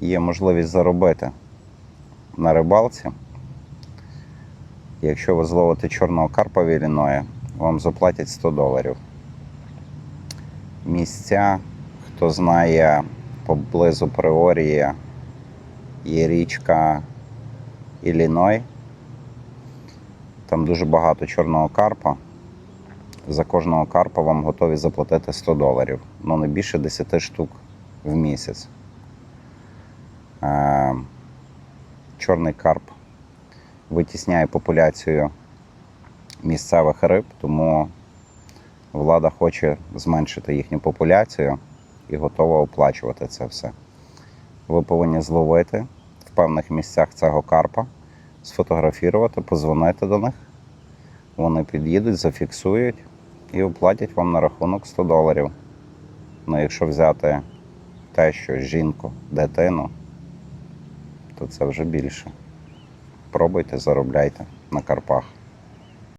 є можливість заробити на рибалці. Якщо ви зловите чорного карпа в Ілліної, вам заплатять 100 доларів. Місця, хто знає, поблизу Приорії є річка Ілліной. Там дуже багато чорного карпа. За кожного карпа вам готові заплатити 100 доларів. Ну не більше 10 штук в місяць. Чорний карп витісняє популяцію місцевих риб, тому влада хоче зменшити їхню популяцію і готова оплачувати це все. Ви повинні зловити в певних місцях цього карпа, сфотографувати, позвонити до них. Вони під'їдуть, зафіксують і оплатять вам на рахунок 100 доларів. Ну, якщо взяти те, що жінку, дитину, то це вже більше. Пробуйте, заробляйте на карпах.